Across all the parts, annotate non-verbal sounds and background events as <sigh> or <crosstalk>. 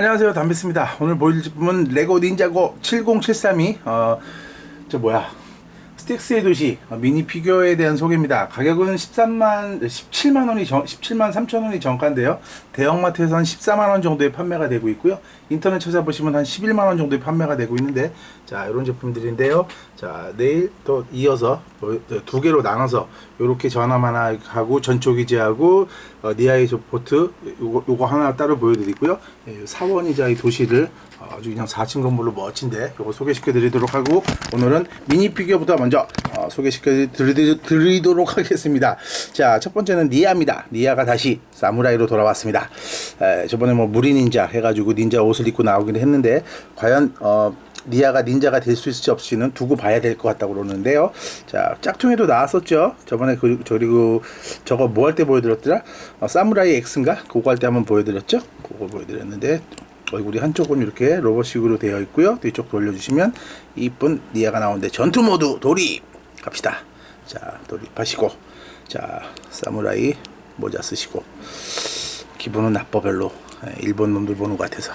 안녕하세요. 담비스입니다. 오늘 보여줄 제품은 레고 닌자고 7073이 어, 저 뭐야 스틱스의 도시 어, 미니 피규어에 대한 소개입니다. 가격은 13만 17만 원이 정, 17만 3천 원이 정가인데요. 대형마트에서 한 14만 원 정도에 판매가 되고 있고요. 인터넷 찾아보시면 한 11만 원 정도에 판매가 되고 있는데 자 이런 제품들인데요. 자 내일 또 이어서 뭐, 두 개로 나눠서 이렇게 전함 하나 하고 전초 기지하고 어, 니아이 소포트 요거, 요거 하나 따로 보여드리고요. 예, 사원이자의 도시를 어, 아주 그냥 4층 건물로 멋진데 요거 소개시켜 드리도록 하고 오늘은 미니 피규어부터 먼저 어, 소개시켜 드리, 드리도록 하겠습니다 자 첫 번째는 니아입니다 니아가 다시 사무라이로 돌아왔습니다 에, 저번에 뭐 무리 닌자 해가지고 닌자 옷을 입고 나오긴 했는데 과연 어, 니아가 닌자가 될 수 있을지 없을지는 두고 봐야 될 것 같다고 그러는데요. 자, 짝퉁에도 나왔었죠. 저번에 그, 그리고 저거 뭐 할 때 보여드렸더라? 어, 사무라이 X인가? 그거 할 때 한번 보여드렸죠? 그거 보여드렸는데, 얼굴이 한쪽은 이렇게 로봇식으로 되어 있고요. 뒤쪽 돌려주시면 이쁜 니아가 나오는데 전투 모드 돌입! 갑시다. 자, 돌입하시고, 자, 사무라이 모자 쓰시고, 기분은 나빠 별로. 예, 일본 놈들 보는 것 같아서.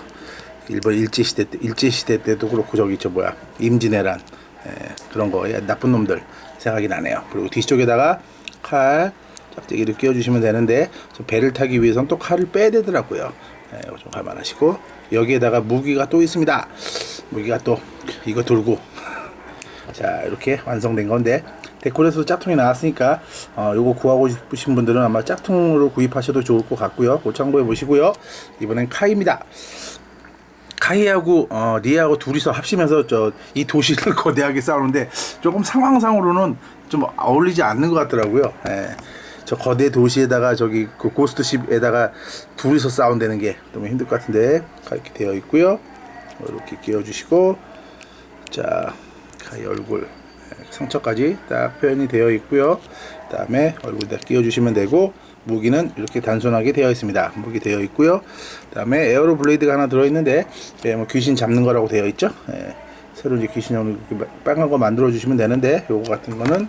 일본 일제 시대 때 일제 시대 때도 그렇고 저기 저 뭐야 임진왜란 예, 그런 거 야, 나쁜 놈들 생각이 나네요. 그리고 뒤쪽에다가 칼 짝대기를 끼워주시면 되는데 저 배를 타기 위해서는 또 칼을 빼야 되더라고요. 예, 좀 감안하시고 여기에다가 무기가 또 있습니다. 무기가 또 이거 들고 자 이렇게 완성된 건데 데코레에서 짝퉁이 나왔으니까 어, 요거 구하고 싶으신 분들은 아마 짝퉁으로 구입하셔도 좋을 것 같고요. 그 참고해 보시고요. 이번엔 카입니다. 카이하고 어, 리아하고 둘이서 합치면서 저 이 도시를 <laughs> 거대하게 싸우는데 조금 상황상으로는 좀 어울리지 않는 것 같더라고요. 예. 저 거대 도시에다가 저기 그 고스트십에다가 둘이서 싸운다는 게 너무 힘들 것 같은데 이렇게 되어 있고요. 이렇게 끼워주시고 자 카이 얼굴 예, 상처까지 딱 표현이 되어 있고요. 그다음에 얼굴에다 끼워주시면 되고 무기는 이렇게 단순하게 되어 있습니다. 무기 되어 있고요. 그다음에 에어로 블레이드가 하나 들어 있는데 예, 뭐 귀신 잡는 거라고 되어 있죠. 예, 새로 이제 귀신용 이렇게 빨간 거 만들어 주시면 되는데 요거 같은 거는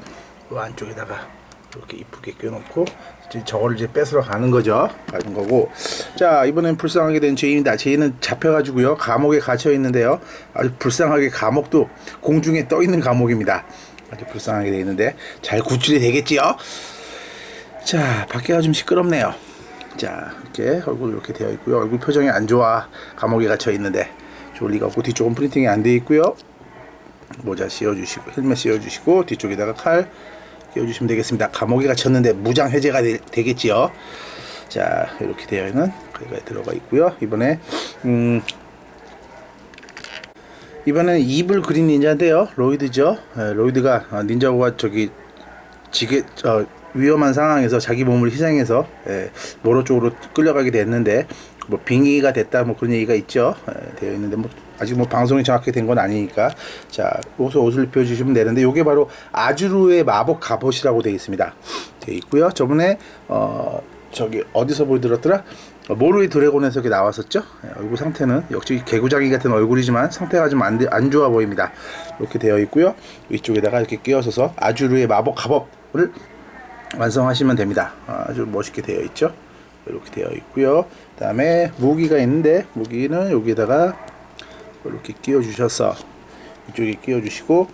요 안쪽에다가 이렇게 이쁘게 껴놓고 이제 저거를 이제 뺏으러 가는 거죠. 가는 거고. 자 이번엔 불쌍하게 된 죄인이다. 죄인은 잡혀가지고요 감옥에 갇혀 있는데요. 아주 불쌍하게 감옥도 공중에 떠 있는 감옥입니다. 아주 불쌍하게 되어 있는데 잘 구출이 되겠지요. 자, 밖에가 좀 시끄럽네요. 자, 이렇게 얼굴 이렇게 되어 있고요. 얼굴 표정이 안 좋아. 감옥에 갇혀 있는데 좋을 리가 없고 뒤쪽은 프린팅이 안 돼 있고요. 모자 씌워주시고 헬멧 씌워주시고 뒤쪽에다가 칼 끼워주시면 되겠습니다. 감옥에 갇혔는데 무장 해제가 되, 되겠지요. 자, 이렇게 되어 있는 거기가 들어가 있고요. 이번에 음. 이번에는 이블 그린 닌자인데요. 로이드죠. 예, 로이드가 어, 닌자고가 저기 지게 어, 위험한 상황에서 자기 몸을 희생해서 예, 모로 쪽으로 끌려가게 됐는데 뭐 빙의가 됐다 뭐 그런 얘기가 있죠. 예, 되어 있는데 뭐 아직 뭐 방송이 정확히 된 건 아니니까. 자 여기서 옷을 입혀주시면 되는데 이게 바로 아주르의 마법 갑옷이라고 되어 있습니다. 되어 있고요. 저번에 어 저기 어디서 보여드렸더라? 어, 모르의 드래곤에서 나왔었죠? 예, 얼굴 상태는 역시 개구장이 같은 얼굴이지만 상태가 좀 안 안 좋아 보입니다. 이렇게 되어 있고요. 위쪽에다가 이렇게 끼워서서 아주르의 마법 갑옷을 완성하시면 됩니다. 아주 멋있게 되어 있죠. 이렇게 되어 있고요. 그 다음에 무기가 있는데 무기는 여기다가 이렇게 끼워 주셔서 이쪽에 끼워 주시고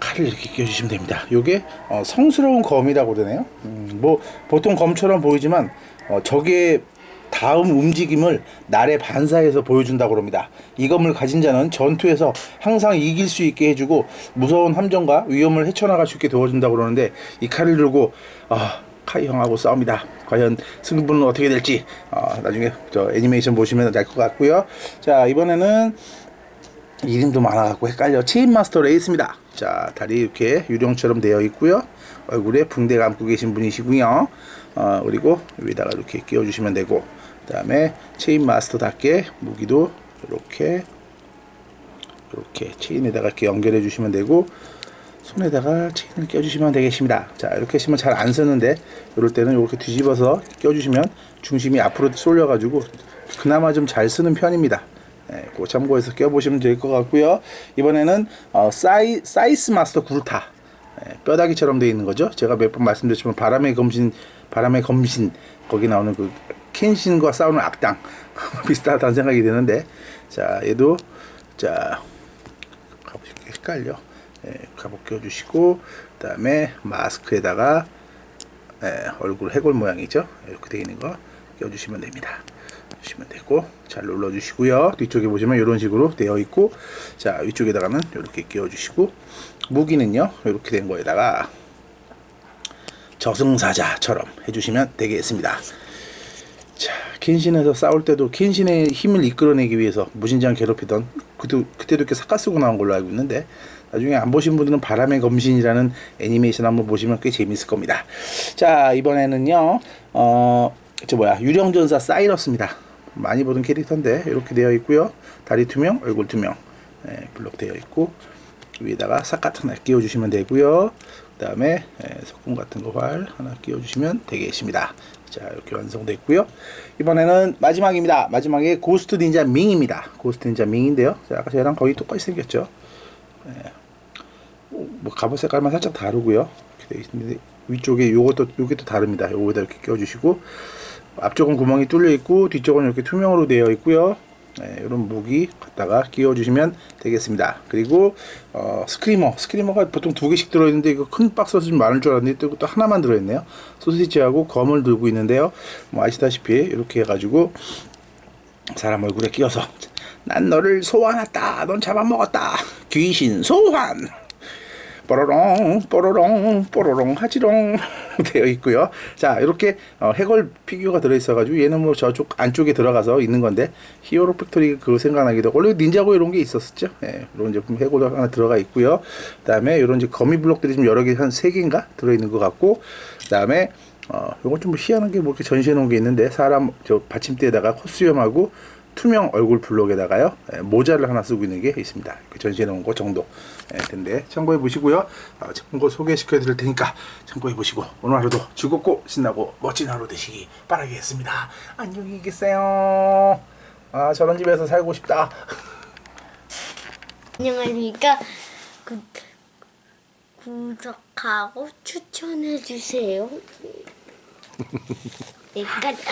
칼을 이렇게 끼워 주시면 됩니다. 이게 어, 성스러운 검이라고 그러네요. 음, 뭐 보통 검처럼 보이지만 어, 저게 다음 움직임을 날에 반사해서 보여준다고 합니다. 이 검을 가진 자는 전투에서 항상 이길 수 있게 해주고 무서운 함정과 위험을 헤쳐나갈 수 있게 도와준다고 그러는데 이 칼을 들고 아 카이 형하고 싸웁니다. 과연 승부는 어떻게 될지 어, 나중에 저 애니메이션 보시면 알 것 같고요. 자 이번에는 이름도 많아갖고 헷갈려 체인 마스터 레이스입니다. 자 다리 이렇게 유령처럼 되어 있고요. 얼굴에 붕대 감고 계신 분이시고요. 어, 그리고 위에다가 이렇게 끼워주시면 되고 그 다음에 체인 마스터답게 무기도 이렇게 이렇게 체인에다가 이렇게 연결해 주시면 되고 손에다가 체인을 껴주시면 되겠습니다. 자 이렇게 하시면 잘 안 쓰는데 이럴 때는 이렇게 뒤집어서 껴주시면 중심이 앞으로 쏠려가지고 그나마 좀 잘 쓰는 편입니다. 네, 그 참고해서 껴보시면 될 것 같고요. 이번에는 어, 사이 사이스 마스터 구르타 네, 뼈다귀처럼 되어 있는 거죠. 제가 몇 번 말씀드렸지만 바람의 검신 바람의 검신 거기 나오는 그 켄신과 싸우는 악당 <laughs> 비슷하다는 생각이 드는데 자 얘도 자 이렇게 헷갈려 예, 갑옷 껴주시고 그 다음에 마스크에다가 예, 얼굴 해골 모양이죠? 이렇게 되어 있는 거 껴주시면 됩니다. 주시면 되고 잘 눌러 주시고요. 뒤쪽에 보시면 이런 식으로 되어 있고 자 위쪽에다가는 이렇게 끼워 주시고 무기는요 이렇게 된 거에다가 저승사자처럼 해주시면 되겠습니다. 자, 켄신에서 싸울 때도 켄신의 힘을 이끌어내기 위해서 무진장 괴롭히던 그도 그때도 이렇게 삭가 쓰고 나온 걸로 알고 있는데 나중에 안 보신 분들은 바람의 검신이라는 애니메이션 한번 보시면 꽤 재밌을 겁니다. 자, 이번에는요. 어, 저 뭐야? 유령전사 사이러스입니다. 많이 보던 캐릭터인데 이렇게 되어 있고요. 다리 투명, 얼굴 투명. 예, 블록 되어 있고 위에다가 삭 같은 날 끼워 주시면 되고요. 그다음에 예, 석궁 같은 거 활 하나 끼워 주시면 되겠습니다. 자, 이렇게 완성됐고요. 이번에는 마지막입니다. 마지막에 고스트 닌자 밍입니다. 고스트 닌자 밍인데요. 자, 아까 쟤랑 거의 똑같이 생겼죠. 예. 뭐 갑옷 색깔만 살짝 다르고요. 있는데 위쪽에 요것도 요게 또 다릅니다. 요거에다 이렇게 끼워 주시고 앞쪽은 구멍이 뚫려 있고 뒤쪽은 이렇게 투명으로 되어 있고요. 네, 이런 무기 갖다가 끼워 주시면 되겠습니다. 그리고 어, 스크리머, 스크리머가 보통 두 개씩 들어 있는데 이거 큰 박스에서 좀 많을 줄 알았는데 또, 또 하나만 들어 있네요. 소시지하고 검을 들고 있는데요. 뭐 아시다시피 이렇게 해가지고 사람 얼굴에 끼워서 난 너를 소환했다. 넌 잡아먹었다. 귀신 소환. 뽀로롱 뽀로롱 뽀로롱 하지롱 <laughs> 되어 있고요. 자 이렇게 어, 해골 피규어가 들어있어가지고 얘는 뭐 저쪽 안쪽에 들어가서 있는 건데 히어로 팩토리 그거 생각나기도 원래 닌자고 이런 게 있었었죠. 예, 이런 제품 해골 하나 들어가 있고요. 그다음에 이런 이제 거미 블록들이 좀 여러 개 한 세 개인가 들어있는 것 같고 그다음에 어 요건 좀뭐 희한한 게 뭐 이렇게 전시해 놓은 게 있는데 사람 저 받침대에다가 코스염하고 투명 얼굴 블록에다가요 예, 모자를 하나 쓰고 있는 게 있습니다. 이렇게 전시해 놓은 거 정도 예, 근데 참고해 보시고요. 어, 참고 소개시켜 드릴 테니까 참고해 보시고 오늘 하루도 즐겁고 신나고 멋진 하루 되시기 바라겠습니다. 안녕히 계세요. 아 저런 집에서 살고 싶다. 안녕하십니까. 구, 구독하고 추천해 주세요. <laughs> 여기까지.